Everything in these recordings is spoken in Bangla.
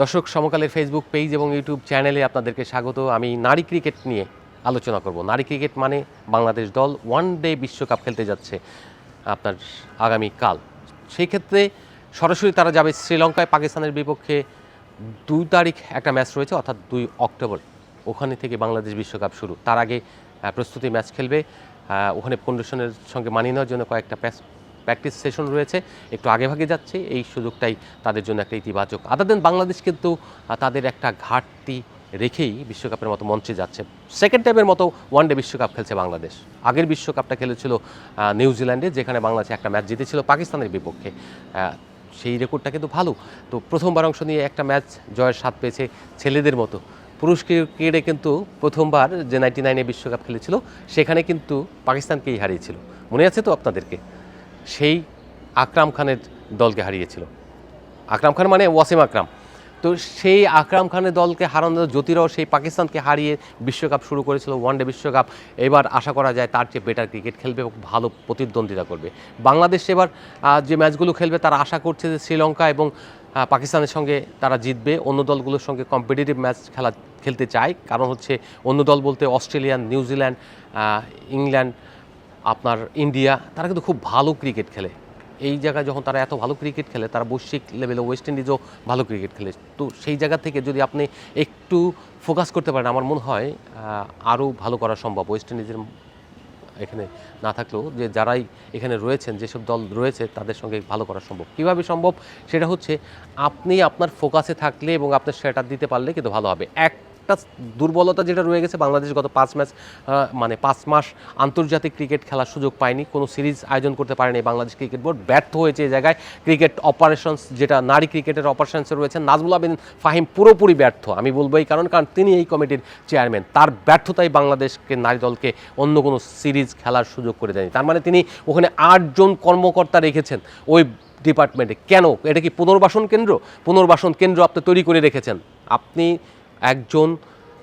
দর্শক, সমকালের ফেসবুক পেজ এবং ইউটিউব চ্যানেলে আপনাদেরকে স্বাগত। আমি নারী ক্রিকেট নিয়ে আলোচনা করব। নারী ক্রিকেট মানে বাংলাদেশ দল ওয়ান ডে বিশ্বকাপ খেলতে যাচ্ছে আপনার আগামী কাল। সেই ক্ষেত্রে সরাসরি তারা যাবে শ্রীলঙ্কায়। পাকিস্তানের বিপক্ষে দুই তারিখ একটা ম্যাচ রয়েছে, অর্থাৎ দুই অক্টোবর। ওখানে থেকে বাংলাদেশ বিশ্বকাপ শুরু। তার আগে প্রস্তুতি ম্যাচ খেলবে। ওখানে কন্ডিশনের সঙ্গে মানিয়ে নেওয়ার জন্য কয়েকটা প্র্যাকটিস সেশন রয়েছে। একটু আগে ভাগে যাচ্ছে, এই সুযোগটাই তাদের জন্য একটা ইতিবাচক। আদার দেন বাংলাদেশ কিন্তু তাদের একটা ঘাটতি রেখেই বিশ্বকাপের মতো মঞ্চে যাচ্ছে। সেকেন্ড টাইমের মতো ওয়ান ডে বিশ্বকাপ খেলছে বাংলাদেশ। আগের বিশ্বকাপটা খেলেছিল নিউজিল্যান্ডে যেখানে বাংলাদেশ একটা ম্যাচ জিতেছিল পাকিস্তানের বিপক্ষে। সেই রেকর্ডটা কিন্তু ভালো। তো প্রথমবার অংশ নিয়ে একটা ম্যাচ জয়ের স্বাদ পেয়েছে ছেলেদের মতো। পুরুষ ক্রিকেটে কিন্তু প্রথমবার যে নাইনটি নাইনে বিশ্বকাপ খেলেছিল, সেখানে কিন্তু পাকিস্তানকেই হারিয়েছিল। মনে আছে তো আপনাদেরকে? সেই আকরাম খানের দলকে হারিয়েছিল। আকরাম খান মানে ওয়াসিম আকরাম। তো সেই আকরাম খানের দলকে হারানো জ্যোতিরাও সেই পাকিস্তানকে হারিয়ে বিশ্বকাপ শুরু করেছিল ওয়ানডে বিশ্বকাপ। এবার আশা করা যায় তার চেয়ে বেটার ক্রিকেট খেলবে ভালো প্রতিদ্বন্দ্বিতা করবে। বাংলাদেশ এবার যে ম্যাচগুলো খেলবে তারা আশা করছে যে শ্রীলঙ্কা এবং পাকিস্তানের সঙ্গে তারা জিতবে। অন্য দলগুলোর সঙ্গে কম্পিটিটিভ ম্যাচ খেলা, খেলতে চায়। কারণ হচ্ছে অন্য দল বলতে অস্ট্রেলিয়ান নিউজিল্যান্ড ইংল্যান্ড আপনার ইন্ডিয়া, তারা কিন্তু খুব ভালো ক্রিকেট খেলে। এই জায়গায় যখন তারা এত ভালো ক্রিকেট খেলে, তারা বৈশ্বিক লেভেলে ওয়েস্ট ইন্ডিজও ভালো ক্রিকেট খেলে। তো সেই জায়গা থেকে যদি আপনি একটু ফোকাস করতে পারেন, আমার মনে হয় আরও ভালো করা সম্ভব। ওয়েস্ট ইন্ডিজের এখানে না থাকলেও যে যারাই এখানে রয়েছেন, যেসব দল রয়েছে, তাদের সঙ্গে ভালো করা সম্ভব। কীভাবে সম্ভব? সেটা হচ্ছে, আপনি আপনার ফোকাসে থাকলে এবং আপনার সেটা দিতে পারলে কিন্তু ভালো হবে। একটা দুর্বলতা যেটা রয়ে গেছে বাংলাদেশ গত পাঁচ ম্যাচ মানে পাঁচ মাস আন্তর্জাতিক ক্রিকেট খেলার সুযোগ পায়নি। কোনো সিরিজ আয়োজন করতে পারেনি বাংলাদেশ ক্রিকেট বোর্ড। ব্যর্থ হয়েছে এই জায়গায়। ক্রিকেট অপারেশনস যেটা নারী ক্রিকেটের অপারেশনসে রয়েছে নাজমুল আবিন ফাহিম পুরোপুরি ব্যর্থ। আমি বলব এই কারণ কারণ তিনি এই কমিটির চেয়ারম্যান তার ব্যর্থতাই বাংলাদেশকে, নারী দলকে অন্য কোনো সিরিজ খেলার সুযোগ করে দেয়নি। তার মানে তিনি ওখানে আটজন কর্মকর্তা রেখেছেন ওই ডিপার্টমেন্টে। কেন? এটা কি পুনর্বাসন কেন্দ্র? পুনর্বাসন কেন্দ্র আপনি তৈরি করে রেখেছেন। আপনি একজন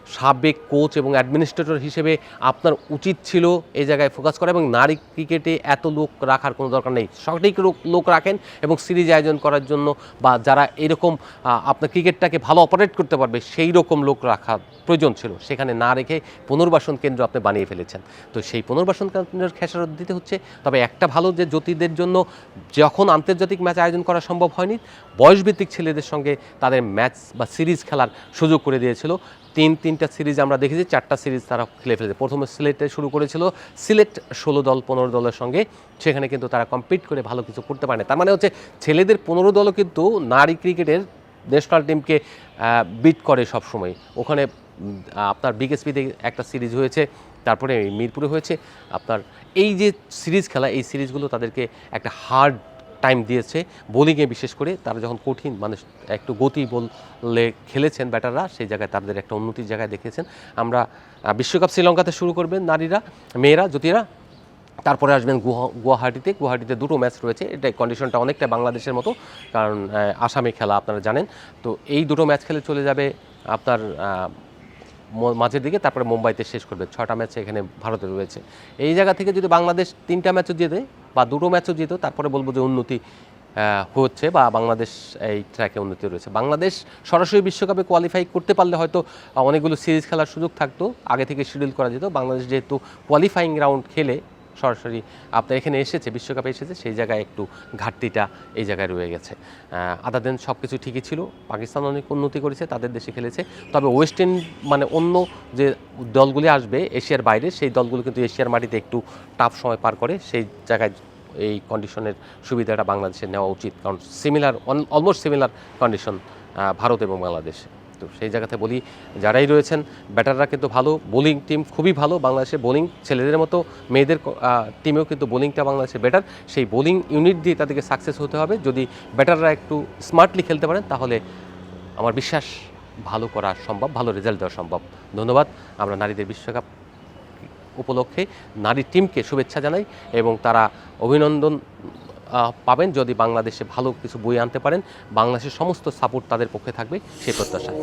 সাবেক কোচ এবং অ্যাডমিনিস্ট্রেটর হিসেবে আপনার উচিত ছিল এই জায়গায় ফোকাস করা এবং নারী ক্রিকেটে এত লোক রাখার কোনো দরকার নেই। সঠিক লোক- রাখেন এবং সিরিজ আয়োজন করার জন্য বা যারা এরকম আপনার ক্রিকেটটাকে ভালো অপারেট করতে পারবে, সেই রকম লোক রাখা প্রয়োজন ছিল। সেখানে না রেখে পুনর্বাসন কেন্দ্র আপনি বানিয়ে ফেলেছেন। তো সেই পুনর্বাসন কেন্দ্রের খেসারত দিতে হচ্ছে। তবে একটা ভালো যে জ্যোতিদের জন্য যখন আন্তর্জাতিক ম্যাচ আয়োজন করা সম্ভব হয়নি, বয়সভিত্তিক ছেলেদের সঙ্গে তাদের ম্যাচ বা সিরিজ খেলার সুযোগ করে দিয়েছিল। তিন, তিনটা সিরিজ আমরা দেখেছি, চারটা সিরিজ তারা খেলে ফেলেছে। প্রথমে সিলেটে শুরু করেছিল, সিলেট ষোলো দল, পনেরো দলের সঙ্গে। সেখানে কিন্তু তারা কম্পিট করে ভালো কিছু করতে পারে না তার মানে হচ্ছে, ছেলেদের পনেরো দলও কিন্তু নারী ক্রিকেটের ন্যাশনাল টিমকে বিট করে সবসময়। ওখানে আপনার বিকেএসপিতে একটা সিরিজ হয়েছে, তারপরে মিরপুরে হয়েছে। আপনার এই যে সিরিজ খেলা, এই সিরিজগুলো তাদেরকে একটা হার্ড টাইম দিয়েছে। বোলিংয়ে বিশেষ করে তারা যখন কঠিন মানে একটু গতি বললে খেলেছেন ব্যাটাররা, সেই জায়গায় তাদের একটা উন্নতির জায়গায় দেখেছেন আমরা বিশ্বকাপ শ্রীলঙ্কাতে শুরু করবেন নারীরা, মেয়েরা জ্যোতিরা তারপরে আসবেন গুয়া- গুয়াহাটিতে। গুয়াহাটিতে দুটো ম্যাচ রয়েছে। এটা কন্ডিশনটা অনেকটা বাংলাদেশের মতো, কারণ আসামে খেলা আপনারা জানেন। তো এই দুটো ম্যাচ খেলে চলে যাবে আপনার মাঝের দিকে। তারপরে মুম্বাইতে শেষ করবে। ছটা ম্যাচ এখানে ভারতে রয়েছে। এই জায়গা থেকে যদি বাংলাদেশ তিনটা ম্যাচও জেতে বা দুটো ম্যাচও জিতো, তারপরে বলব যে উন্নতি হচ্ছে বা বাংলাদেশ এই ট্র্যাকে উন্নতি রয়েছে। বাংলাদেশ সরাসরি বিশ্বকাপে কোয়ালিফাই করতে পারলে হয়তো অনেকগুলো সিরিজ খেলার সুযোগ থাকতো, আগে থেকে শিডিউল করা যেত। বাংলাদেশ যেহেতু কোয়ালিফাইং রাউন্ড খেলে সরাসরি আপনার এখানে এসেছে, বিশ্বকাপে এসেছে, সেই জায়গায় একটু ঘাটতিটা এই জায়গায় রয়ে গেছে। আদার দেন সব কিছু ঠিকই ছিল, পাকিস্তান অনেক উন্নতি করেছে, তাদের দেশে খেলেছে, তবে ওয়েস্ট ইন্ড মানে অন্য যে দলগুলি আসবে এশিয়ার বাইরে, সেই দলগুলো কিন্তু এশিয়ার মাটিতে একটু টাফ সময় পার করে, সেই জায়গায় এই কন্ডিশনের সুবিধাটা বাংলাদেশে নেওয়া উচিত। কারণ similar almost similar condition Bharat এবং বাংলাদেশে। তো সেই জায়গাতে বলি যারাই রয়েছেন, ব্যাটাররা কিন্তু ভালো, বোলিং টিম খুবই ভালো, বাংলাদেশের বোলিং ছেলেদের মতো, মেয়েদের টিমেও কিন্তু বোলিংটা বাংলাদেশের বেটার সেই বোলিং ইউনিট দিয়ে তাদেরকে সাকসেস হতে হবে। যদি ব্যাটাররা একটু স্মার্টলি খেলতে পারেন, তাহলে আমার বিশ্বাস ভালো করা সম্ভব, ভালো রেজাল্ট দেওয়া সম্ভব। ধন্যবাদ। আমরা নারীদের বিশ্বকাপ উপলক্ষে, নারী টিমকে শুভেচ্ছা জানাই এবং তারা অভিনন্দন পাবেন যদি বাংলাদেশে ভালো কিছু বই আনতে পারেন। বাংলাদেশের সমস্ত সাপোর্ট তাদের পক্ষে থাকবে, সেই প্রত্যাশায়।